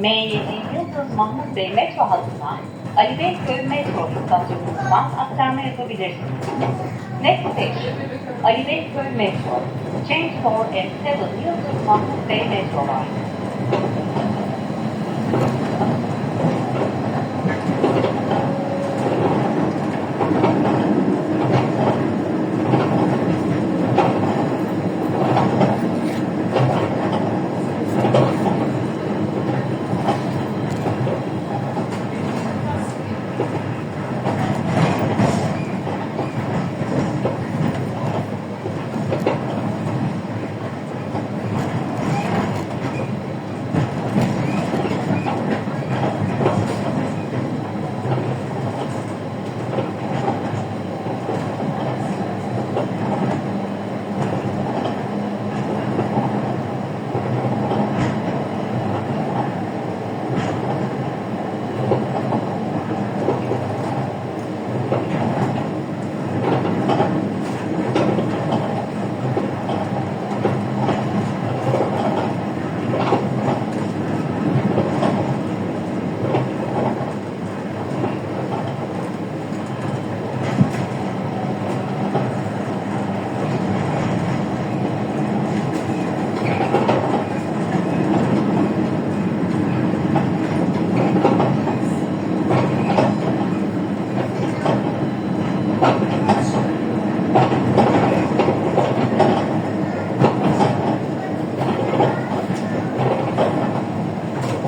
M7 Yıldız Mahmut Bey metro hattına Ali Beyköy metro istasyonundan aktarma yapabilirsiniz. Next station Ali Beyköy Metro. Change for M7 Yıldız Mahmut Bey metro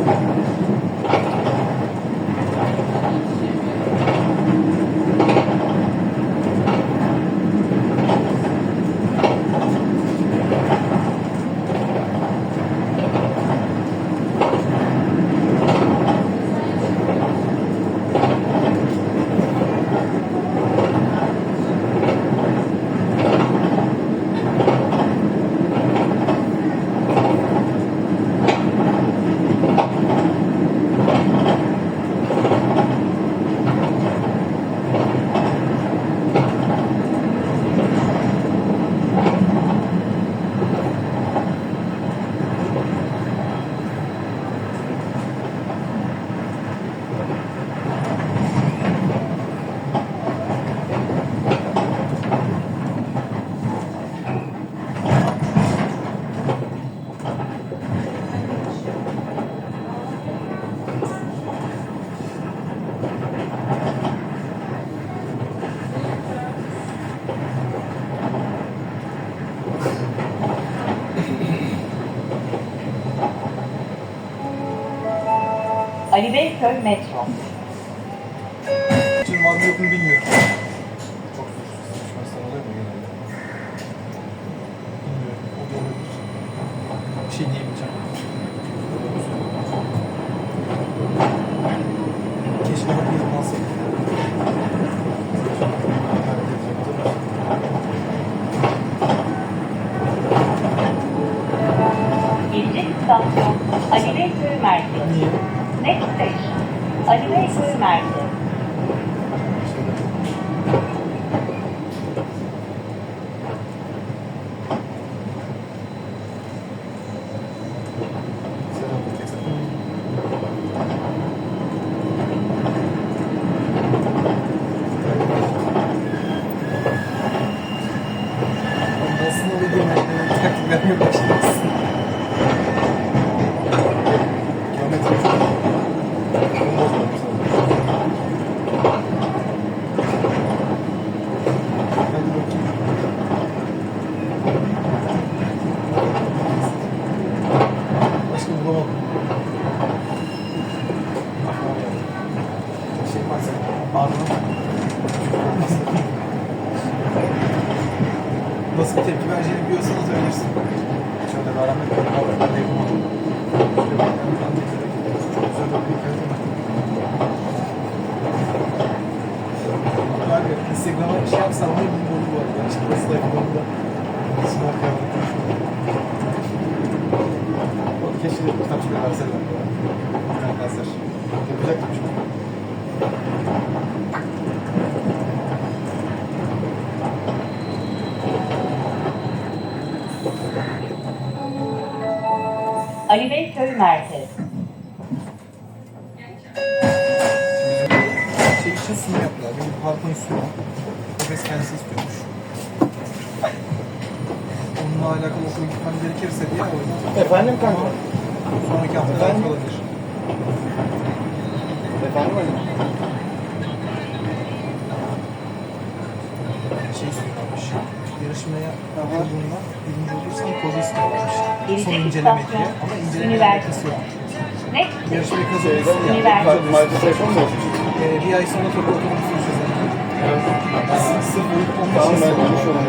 line. Ali Beyköy metro. Şimdi var mı yok mu bilmiyorum. Çok düşmezsen oluyor mu genelde? Bilmiyorum. O da olabilir. Bir şey diyemeyeceğim. Keşke kapıyı yapmasaydık. Gelecek istasyon Ali Beyköy merkez. Niye? Next station Ali Beyköy merkez. Aslında bir gün taktik vermeye başlarsın. Geometri çok Bunu bozmadım sana. Hadi bakayım. Başka bulamadım. Şey ağrıdım. Nasıl bir tepki vereceğini biliyorsanız önersin. Şöyle bir aramak yok. Ben de yapamadım. Bir var. Ya Instagram'a bir şey yapsam ne bileyim onu bu arada. İşte nasıl yapalım. Nasıl yapalım. Keşke kitap çıkarsalar. Arkadaşlar. Yapacaktım çünkü. Ali Beyköy Merkez. Şey için sunum yaptılar. Benim PowerPoint sunum. Nefes kendisi istiyormuş. Onunla alakalı okula gitmem gerekirse diye o yüzden Efendim kanka? sonraki hafta belki olabilir. Efendim hocam? Şey istiyorlarmış. Yarışmaya katıldığında birinci olursan kozu istiyorlarmış. Son inceleme diye. Ama inceleme alakası yok. Next Yarışmayı kazanırsın? Ee, bir ay sonra topu oturmuşsun çözelim. Evet. Sırf uyup onun Tamam için ben istiyorum. konuşuyorum.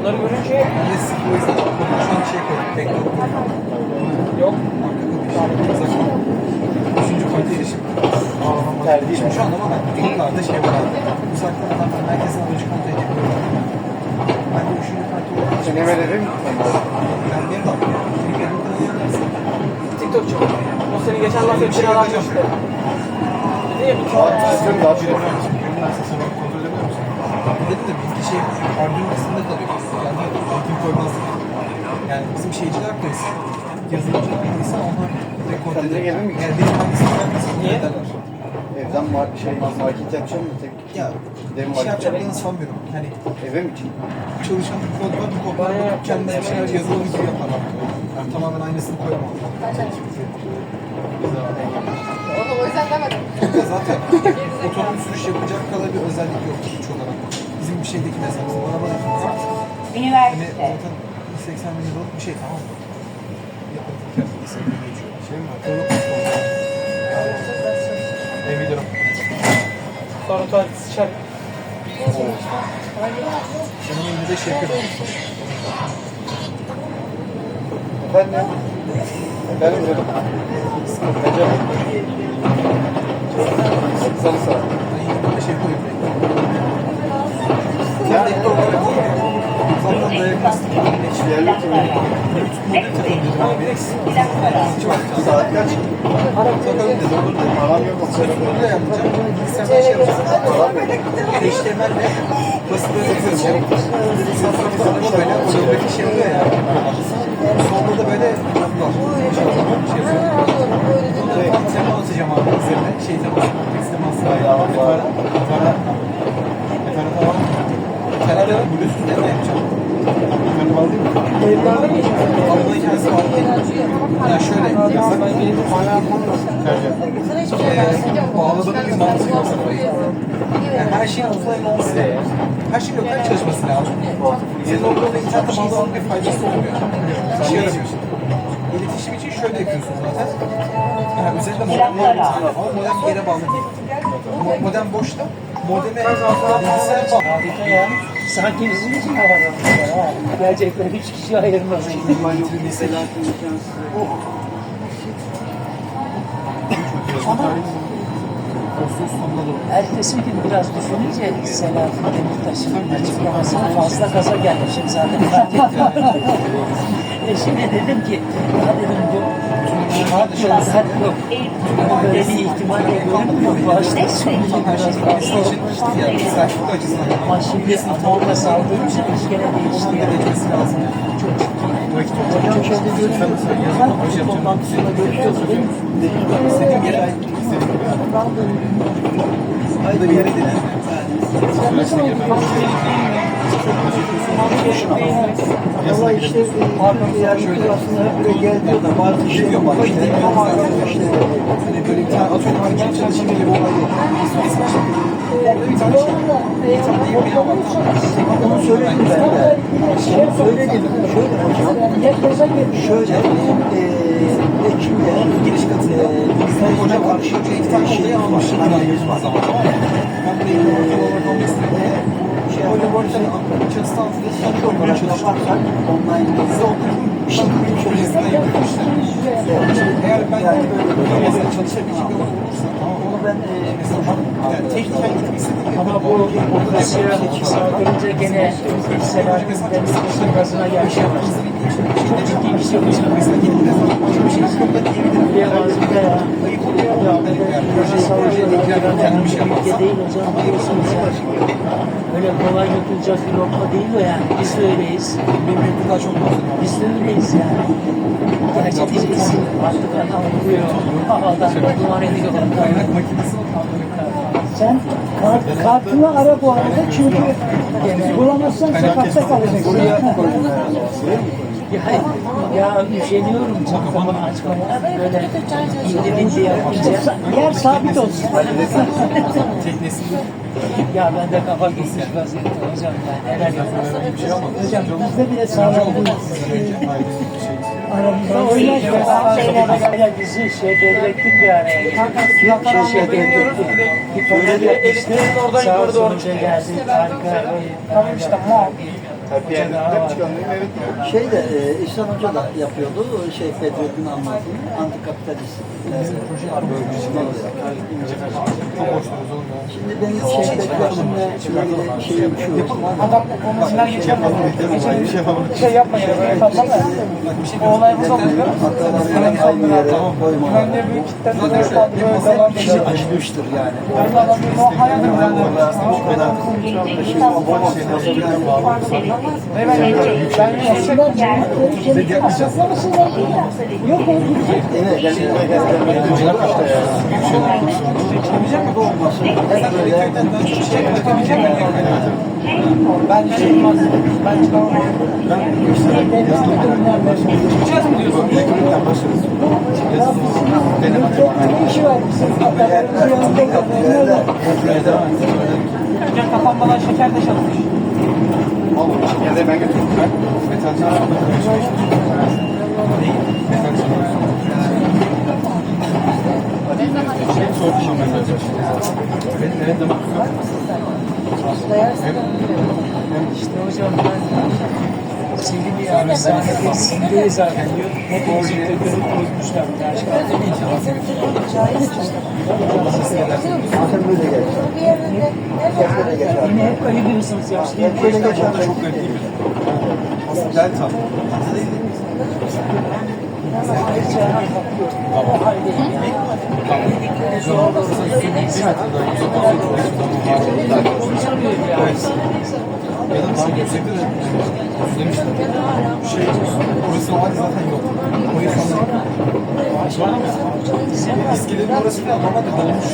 Bunları görünce Ben de sırf o yüzden şu an şey koydum. Bekle. yok. Arka kapı işte. Tercih. Şimdi şu anda ama yıllarda şey var. Uzaktan adamlar merkezden önce kontrol ediyor. Ben de üçüncü kalite olarak Sen eve verir misin? ben bir yerlerse. TikTokçu. O seni geçen laf ettiğin adam işte. Dedi ya bir Sen daha çok. Üniversitesi var, kontrol edemiyor musun? Dedim de bizimki şey Arduino kısmında kalıyor. Yani eğitim koymazdık. Yani bizim şeyciler kayısı. Yazılımcı bilgisi onlar de ediyor. gelir mi? Yani benim hangisini vermesin. Niye? ederler. Evden mar şey market yapacağım mı tek? Ya Dev bir şey market. yapacaklarını sanmıyorum. Hani Eve mi için? çalışan bir kod var, bu kodları Bayağı kendine bir şeyler yazılım gibi yaparlar. Yani tamamen aynısını koyamam. Onu o yüzden demedim. Burada zaten otonom sürüş yapacak kadar bir özellik yok hiç olarak. Bizim bir şeydeki mesela bizim arabadaki kart hani Üniversite. zaten 80 bin liralık bir şey tamam mı? Yapıp kendisi geçiyor. Mi? Ev bilirim. Sonra tuvalet sıçar. Evimde şey yapıyorum. Efendim? Efendim hocam? Hocam. Sana sağ ol. Ben evimde şey diagnostik Plaklara. Next station. Plaklara. Saat kaç? Takalım dedi olur dedi. Param yok. Böyle yapacağım. Bilgisayardan şey yapacağım. Param yok. HTML ile basit böyle yapacağım. Sonra böyle oradaki şey oluyor ya. Sonra da böyle şey yapıyorum. Tema atacağım abi üzerine. Şey teması, text teması. Metara, metara, metara tamam. Metara da Bluetooth'le de yapacağım. Arabayı kendisi bağlı. Ya şöyle. Ee, bir her şeyin offline olması. Her şeyin lokal çalışması lazım. Senin orada da internete bağlamanın bir faydası olmuyor. Yaramıyor. İletişim için şöyle yapıyorsun zaten. Yani üzerinde modem var modem yere bağlı değil. Mo- Modem boşta. Modeme bilgisayar bağlı. Sanki bizim için havalanmışlar ha. Gerçekten hiç kişi ayırmaz. Mesela doğru. Ertesi gün biraz düşününce Selahattin Demirtaş'ın açıklamasını fazla gaza gelmişim zaten fark ettim. Eşime dedim ki, ya dedim bu. Böyle bir ihtimal de görünmüyor. Başta söyleyeyim Tam her şey biraz fazla için iş gene değişti. Geçmesi lazım. Çok. Hocam şöyle yazın Her toplantısında görüşüyoruz değil mi? İstediğin yere istediğin gibi. Ayda bir yere dedi. Süresine girmem. Valla işte yani aslında hep böyle geldi da bazı Şey işler bak işte. ama işte Hani böyle bir tane atıyorum hangi çalışayım gibi bir olay yok. Bir şey. Bir bir onu söyledim ben de. Onu söyledim. Şöyle hocam. Şöyle Ekim'de giriş katı bizden hoca karşı tane şey. Hani yüz var. Ben burayı borçların çatısı altında sanki Olarak yaparsak online Size şey bir projesinden yapıyorum işte. Eğer ben yani böyle çalışabilecek bir alan olursa ama onu ben eee mesela yani tekniken gitmek istediğim Ama bu Rusya iki saat önce gene Selahattin Demirtaş'ın gazına gelmiş. Çok ciddi bir şey olacak. mesela gidip de şey. Ayıp oluyor. Proje proje kendim bir şey yapmazsam. Ülke değil hocam. Ama oluyor. Öyle kolay yutulacak bir lokma değil o yani. Biz de öyleyiz. Daha çok fazla. Biz de öyleyiz yani. Gerçekleşiriz. Artık adam vuruyor. Havadan duman ediyor. Kaynak makinesi Sen kart, kartını ara bu arada çünkü bulamazsan sokakta kalacaksın. Ya, ya üşeniyorum çantamı açmaya. Böyle indirin diye yapınca. Yer sabit olsun. Ya ben de kafa gitmiş vaziyette hocam ya neler yapıyorum. şey. Hocam bizde bile sağlam. Aramızda oynar Şey, şeyler bizi şey devrettik bir araya getirdik. Şey şey devrettik. Bir proje yapmıştık. Sağ olsun hoca geldi. Harika. Tamam işte muhakkak. Yani. Hep çıkanları evet. Şey de e, İhsan Hoca da yapıyordu. Şey Bedrettin anlattığını. Antikapitalist. Bir şey. Çok hoşlarız oğlum ya. Şimdi benim şey Bedrettin'le ilgili şeyim şu. Adam konusuna geçemez. Bir şey yapamadık. Şey yapmayın böyle sallama. O olayımız oluyor. Atalarından aynı yere koyma. Ben de büyük kaldı böyle Kişi açmıştır yani. Ben de alamıyorum. O hayatım ben de. Gelecek kitap Ben ben şey Yok o Evet. Yani mevzular işte ya. ben şey olmaz. Ben çıkamam. bir işi var. Bizim atalarımız yanında. Hocam kapanmadan şeker de çalışmış. Ya da ben götürdüm. İşte hocam ben Selim ya sahnede sindiği zaten yok. Hepimizi böyle geldi. Yine hep ayırıyorsunuz ya. Hep böyle geçer. Çok garip değil mi? Delta. Ya da. Şey, orası normalde zaten yok. O yüzden var ama iskelenin orası falan normalde dolmuş.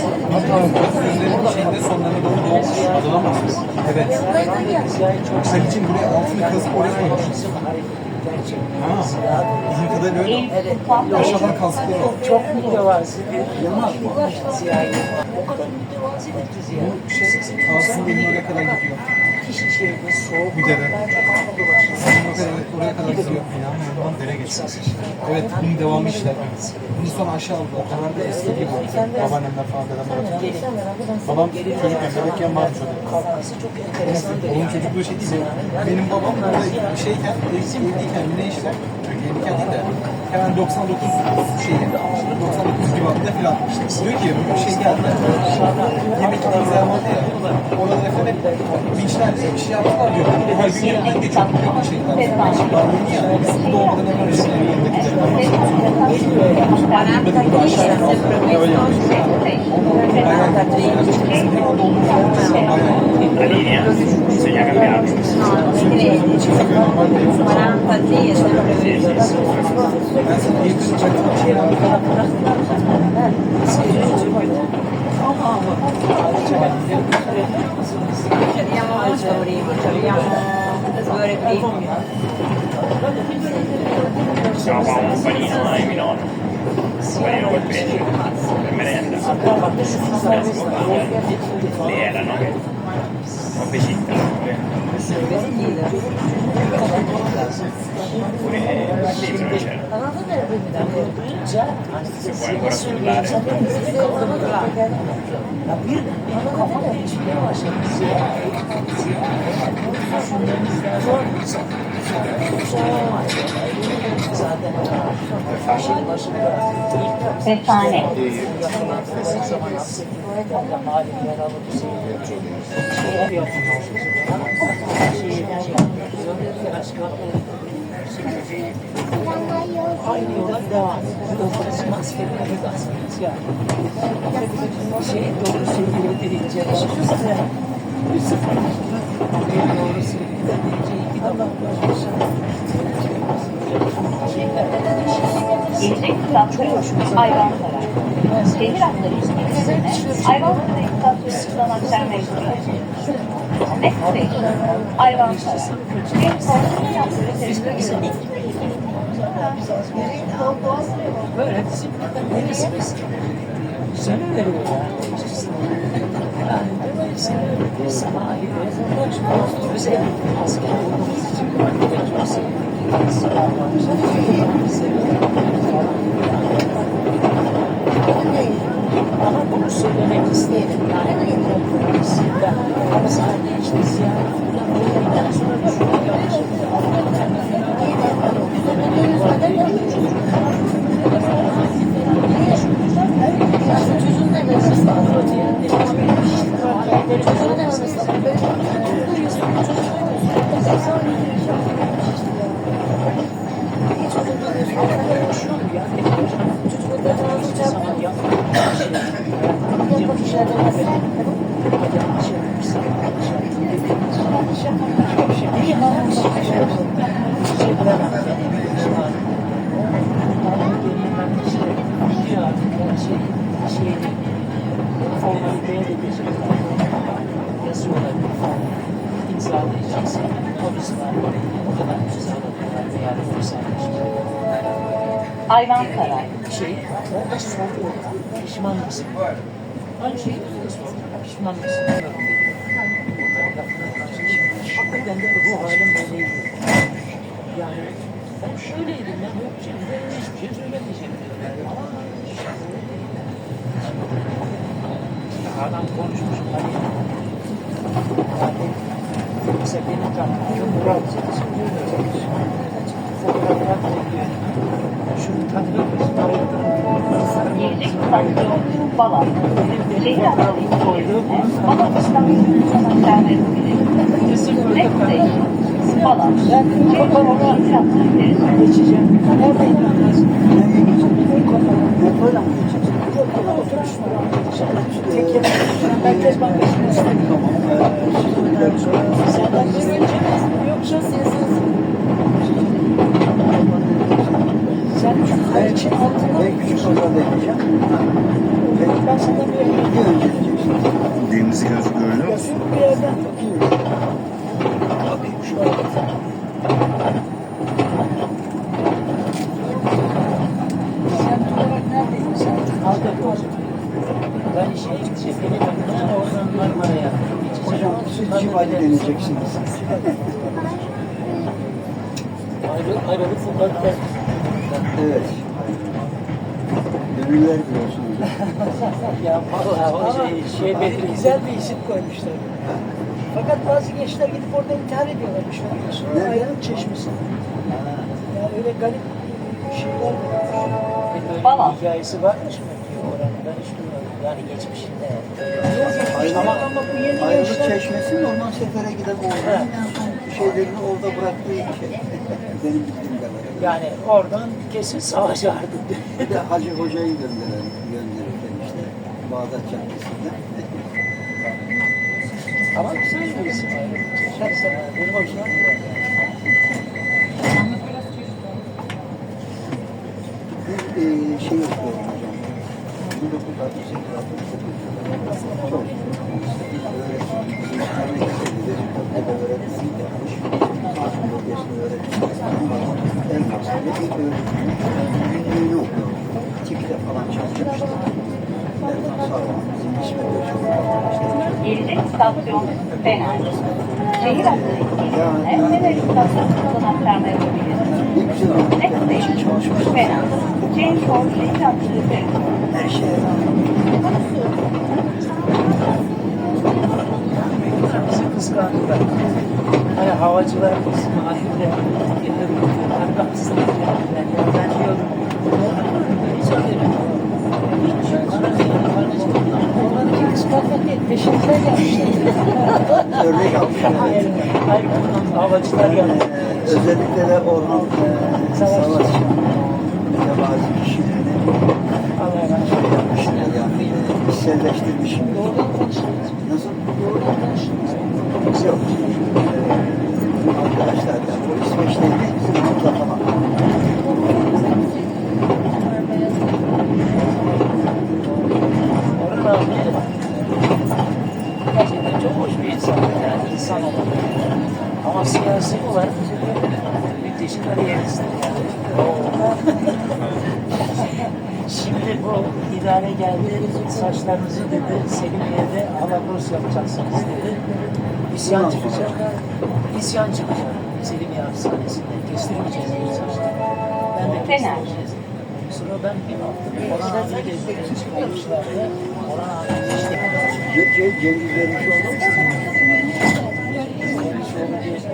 Gözlerinin şeyinde. Evet. Sen için buraya altını kazıp oraya koymuşuz. Ha, bizim kadarıyla öyle. Evet. Aşağıdan kazdıkları o. Çok mütevazi bir Yılmaz bu. Ziyahi. O kadar mütevazidir ki Ziya. Şey, Aslında benim oraya kadar gidiyor. Kişi şeyde soğuk. Bir dere. oraya kadar gidiyor. İnanmıyorum dere geçiyor. Evet bunun devamı işte. Bunu sonra aşağı aldı. O kadar da eski gibi oldu. Babaannemler falan dedemler hatırlıyor. Babam çocukken bebekken varmış o. Onun çocukluğu şey değil. Benim babam burada bir şeyken, evliyken ne işte, evliyken değil de hemen 99 şeyi, 99 Civarında falan. Diyor ki bir şey geldi. Yemek yediğimiz yer vardı ya. Orada da efendim vinçlerle bir şey yaptılar diyor. Her gün yanından geçiyor. Bu şeyler. Ben bunu yani. Biz burada olmadan hemen işte yanındaki Bisogna cambiare. 40 lì è sempre vero. Ben sana Ci abbiamo molto prima, ci abbiamo due ore prima. Possiamo fare un panino ai mio nonno. Un panino col pesce. Per merenda. Un non c'era. Se vuoi ancora frullare. Ya başka Aynı yoldan devam. Operasyon askerleri de askeriz yani. Şey doğru söylüyor birinci yarışımızda. Bir sıfır. Doğrusu. Olsun. Gelecek istasyonu Ayvansaray. Şehir hatları Ayvansaray istasyonundan aktarma yapılıyor. Next station Ayvansaray. Bir korkunç yaptığı terörist Böyle disiplinden neresi mesela? Güzel veriyor ya. Ama bunu söylemek kompromisinde. Ama sadece işte ziyaret falan olduktan sonra düşünüyorum. İmzalayacaksın. Thank you. Ayvansaray. şey. Pişman mısın? Soruyor. Pişman mısın? Hakikaten de ruh halim böyleydi. Yani ben şöyleydim, ben yok hiçbir şey söylemeyeceğim. Ama Balat. Balat istasyonundan aktarma yapılıyor. Next station Balat. Bir korkunç yaptığı terörist Geçeceğim. Nereden lazım? Depoyla mı geçeceksin? Yok, yok, otobüs var. Tek yer. Merkez Bankası'nın üstünde. Senden bir önce mi? Yoksa sen belki altında Ben küçük pazarda yapacağım. ben senden bir önce Bir önce gideceksin. Deniz gözü görüyor musun? bir yerden bakıyorum. Bakayım şu arada. Sen olarak neredeydin sen? Aldı. Ben şeye gideceğim. Beni oradan Marmara'ya. Hocam siz civali deneyeceksiniz. Ayrı, ayrılık fırlatlar. Evet. Gönüller biliyorsunuz. ya vallahi o şey, şey belli. Güzel bir isim koymuşlar. Fakat bazı gençler gidip orada intihar ediyorlarmış. Sonra Nerede? ayrılık çeşmesi. Yani öyle garip şeyler var. Bir hikayesi varmış mı? Ben hiç duymadım. Yani geçmişinde. Ayrılık, Ama, ama bu yeni ayrılık gençler... çeşmesi normal sefere giden oğlanın en son şeylerini orada bıraktığı bir şey. Benim bildiğim. Yani oradan kesin savaş vardı. Bir de Hacı Hoca'yı gönderelim, gönderirken işte Bağdat Caddesi'nde. Ama güzel bir isim çeşmesi. Benim hoşuma gidiyor. Bir e, şey okuyorum hocam. 1968 69 Çok. Öğretmen, öğretmen, öğretmen yapmış. Asım bölgesinde öğretmen. En başta ilk öğretmenin günlüğünü istasyon Fener. Şehir istasyonundan aktarma yapılıyor. Ne güzel ama. Next Ben için çalışmıştım. Fener. Change for şehir terörist Her şeye. Bizi kıskandılar. Hani havacılar İsmail'de gelir arkamızdan geldiler. Ya ben diyordum. Hiç haberim yok. Onlarınki kıskanmak değil, peşimizden gelmişler. Örnek almışlar. Hayır, hayır, havacılar yanıyor. Ee, özellikle de Orhan e, Savaşçı ve bazı kişilerini Allah razı olsun. Bireyselleştirmiş. Nasıl? Yok. Ee, arkadaşlar. Bizim atlatamam. Orhan abi gerçekten çok hoş bir insan yani insan olarak. Ama siyasi olarak müthiş kariyeristtir yani. Şimdi bu idare saçlarınızı dedi, Selimiye'de alabros yapacaksınız dedi. İsyan çıkacak. İsyan çıkacak. Selimiye hapishanesinde. Kestirmeyeceğiz bu saçları. Ben de kestirmeyeceğiz. Sonra ben bir baktım. Orhan abiyi de bir çıkarmışlardı. Orhan abi işte Ce- Ce- Cengiz vermiş oldu mu?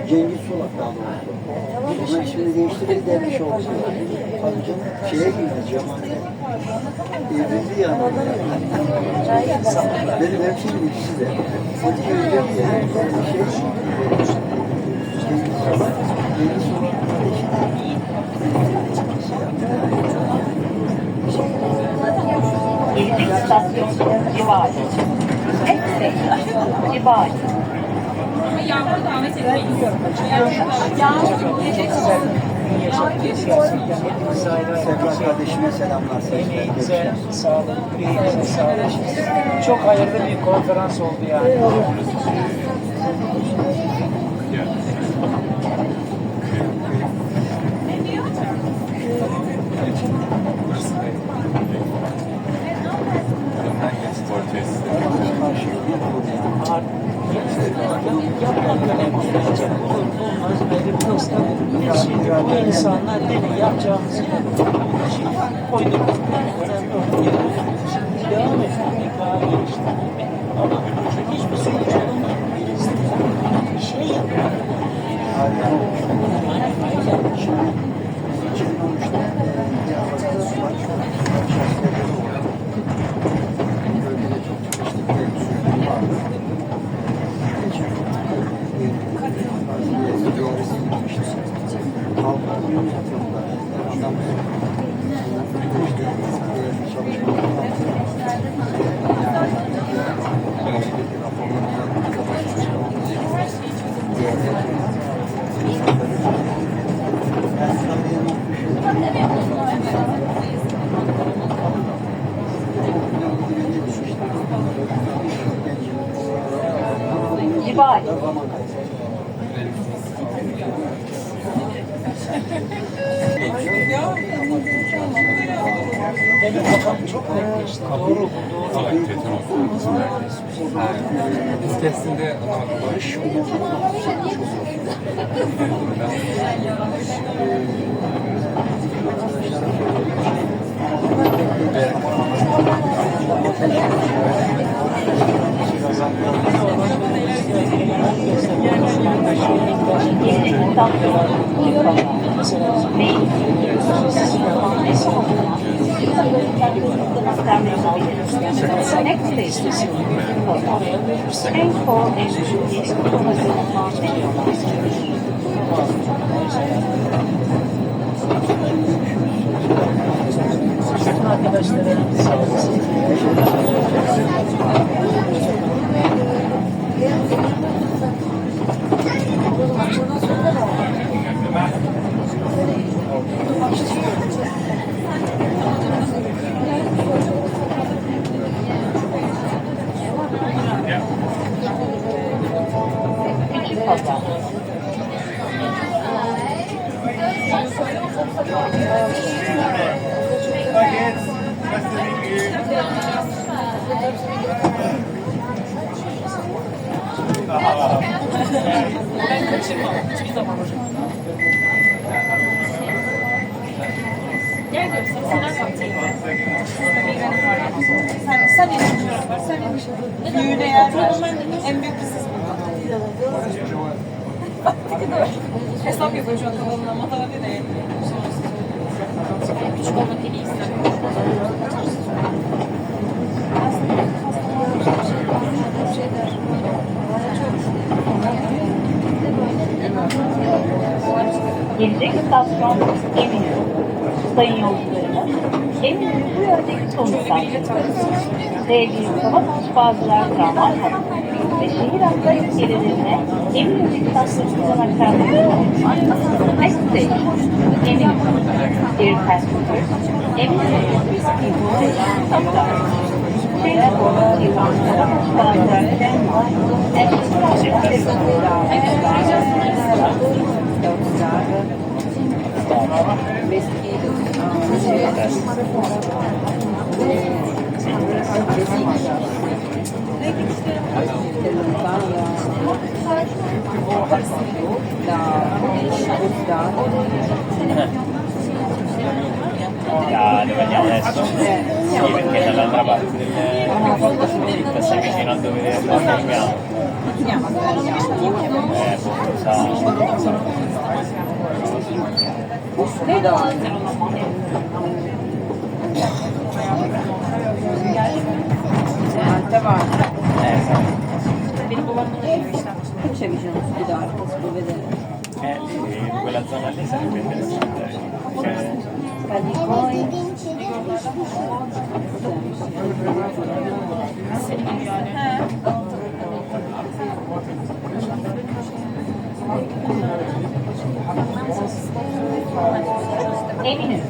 Cengiz Solak daha doğrusu. Bunun ismini değiştirip derviş oldu. Tabii canım şeye girdi Cemal'e. Evrildi yani. Benim hemşehrim ikisi de. İlk önce bir şey Cengiz Solak. Cengiz kardeşi. İlk istasyon civarı. Eksik civarı. Serkan kardeşime selamlar. Emeğinize sağlık, yüreğinize sağlık. Çok hayırlı bir konferans oldu yani. Olmaz. Bir hızla bir şey. Bu insanlar dedi yapacağımızı şimdi koyduk. Şimdi devam geliştirmek. Ama hiçbir sonuç olamadı. Bir şey yapıyor. Civarı. 감사합니다. İstasyon civarı. Main. Next station, sağ olasın. Küçük pazar. Sen elini Sen elini Düğüne yer ver. En büyük kızız Hesap yapıyor şu an. Şeyler. Çok. Gelecek istasyon Eminönü. Sayın yolcularımız, Eminönü bu yöndeki son istasyon. Sevgili Kabataş Bağcılar Tramvay Hattı ve şehir hatları ilçelerine Eminönü istasyonundan aktarılıyor. Next station, Eminönü. Dear passengers, Eminönü is people Hatta. Şehir hatları yılan Kabataş Bağcılar Tramvay and şehir Ja, det var gärna adesso. Sì, perché dall'altra parte del passare vicino a dove parliamo. Eh, sa. Eh, sa. C'è vicino all'ospedale, si può vedere. Eh, sì, quella zona lì sarebbe interessante. Cioè, Eminönü.